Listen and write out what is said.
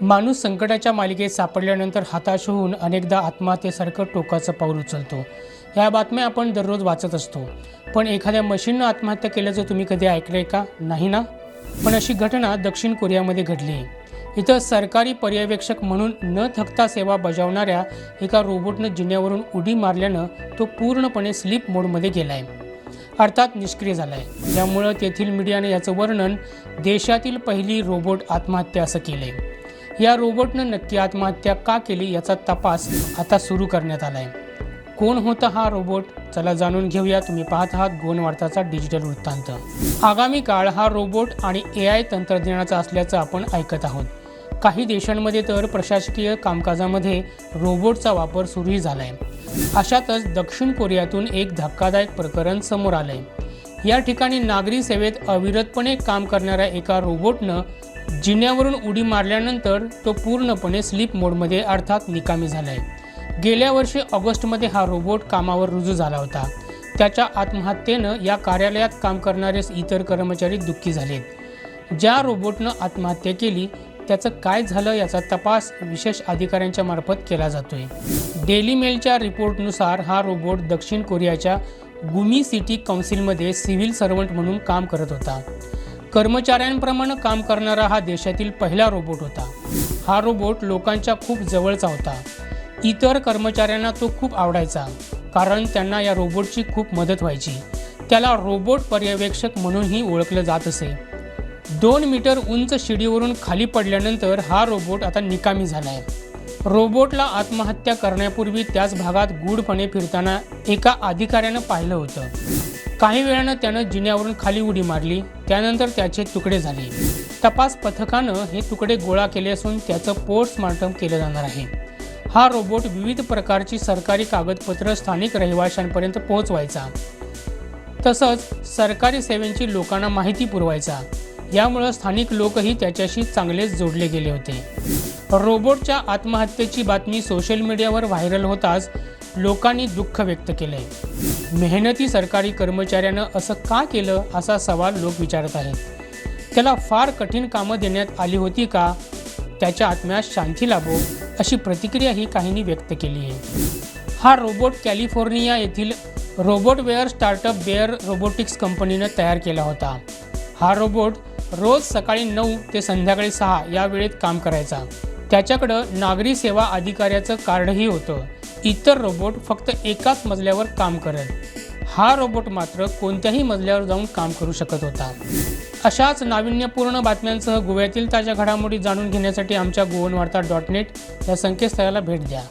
माणूस संकटाच्या मालिकेत सापडल्यानंतर हताश होऊन अनेकदा आत्महत्येसारखं टोकाचं पाऊल उचलतो. या बातम्या आपण दररोज वाचत असतो. पण एखाद्या मशीननं आत्महत्या केल्याचं तुम्ही कधी ऐकलंय का? नाही ना? पण अशी घटना दक्षिण कोरियामध्ये घडली आहे. इथं सरकारी पर्यवेक्षक म्हणून न थकता सेवा बजावणाऱ्या एका रोबोटनं जिन्यावरून उडी मारल्यानं तो पूर्णपणे स्लीप मोडमध्ये गेलाय. अर्थात निष्क्रिय झालाय. त्यामुळं तेथील मीडियाने याचं वर्णन देशातील पहिली रोबोट आत्महत्या असं केलंय. या रोबोटनं नक्की आत्महत्या का केली याचा तपास आता सुरू करण्यात आला आहे कोण होता हा रोबोट? चला जाणून घेऊया. तुम्ही पाहत आहात गोन वार्ताचा डिजिटल वृत्तांत. आगामी काळ हा रोबोट आणि ए आय तंत्रज्ञानाचा असल्याचं आपण ऐकत आहोत. काही देशांमध्ये तर प्रशासकीय कामकाजामध्ये रोबोटचा वापर सुरूही झाला आहे अशातच दक्षिण कोरियातून एक धक्कादायक प्रकरण समोर आलंय. या ठिकाणी नागरी सेवेत अविरतपणे काम करणाऱ्या एका रोबोटनं जिन्यावरून उडी मारल्यानंतर तो पूर्णपणे स्लीप मोडमध्ये अर्थात निकामी झालाय. गेल्या वर्षी ऑगस्टमध्ये हा रोबोट कामावर रुजू झाला होता. त्याच्या आत्महत्येनं या कार्यालयात काम करणारे इतर कर्मचारी दुःखी झालेत. ज्या रोबोटनं आत्महत्या केली त्याचं काय झालं याचा तपास विशेष अधिकाऱ्यांच्या मार्फत केला जातोय. डेली मेलच्या रिपोर्टनुसार हा रोबोट दक्षिण कोरियाच्या गुमी सिटी काउन्सिलमध्ये सिव्हिल सर्वंट म्हणून काम करत होता. कर्मचाऱ्यांप्रमाणे काम करणारा हा देशातील पहिला रोबोट होता. हा रोबोट लोकांच्या खूप जवळचा होता. इतर कर्मचाऱ्यांना तो खूप आवडायचा कारण त्यांना या रोबोटची खूप मदत व्हायची. त्याला रोबोट पर्यवेक्षक म्हणूनही ओळखलं जात असे. दोन मीटर उंच शिडीवरून खाली पडल्यानंतर हा रोबोट आता निकामी झाला आहे रोबोटला आत्महत्या करण्यापूर्वी त्याच भागात गूढपणे फिरताना एका अधिकाऱ्यानं पाहिलं होतं. काही वेळानं त्यानं जिन्यावरून खाली उडी मारली त्यानंतर त्याचे तुकडे झाले. तपास पथकानं हे तुकडे गोळा केले असून त्याचं पोस्टमार्टम केलं जाणार आहे. हा रोबोट विविध प्रकारची सरकारी कागदपत्र स्थानिक रहिवाशांपर्यंत पोहोचवायचा. तसंच सरकारी सेवेंची लोकांना माहिती पुरवायचा. यामुळं स्थानिक लोकही त्याच्याशी चांगलेच जोडले गेले होते. रोबोटच्या आत्महत्येची बातमी सोशल मीडियावर व्हायरल होताच लोकांनी दुःख व्यक्त केलंय. मेहनती सरकारी कर्मचाऱ्यानं असं का केलं असा सवाल लोक विचारत आहेत. त्याला फार कठीण कामं देण्यात आली होती का? त्याच्या आत्म्यास शांती लाभो अशी प्रतिक्रियाही काहींनी व्यक्त केली आहे. हा रोबोट कॅलिफोर्निया येथील रोबोटवेअर स्टार्टअप बेअर रोबोटिक्स कंपनीनं तयार केला होता. हा रोबोट रोज सकाळी नऊ ते संध्याकाळी सहा या वेळेत काम करायचा. त्याच्याकडं नागरी सेवा अधिकाऱ्याचं कार्डही होतं. इतर रोबोट फक्त एकाच मजल्यावर काम करत. हा रोबोट मात्र कोणत्याही मजल्यावर जाऊन काम करू शकत होता. अशाच नाविन्यपूर्ण बातम्यांसह गोव्यातील ताज्या घडामोडी जाणून घेण्यासाठी आमच्या गोवन वार्ता डॉट नेट या संकेतस्थळाला भेट द्या.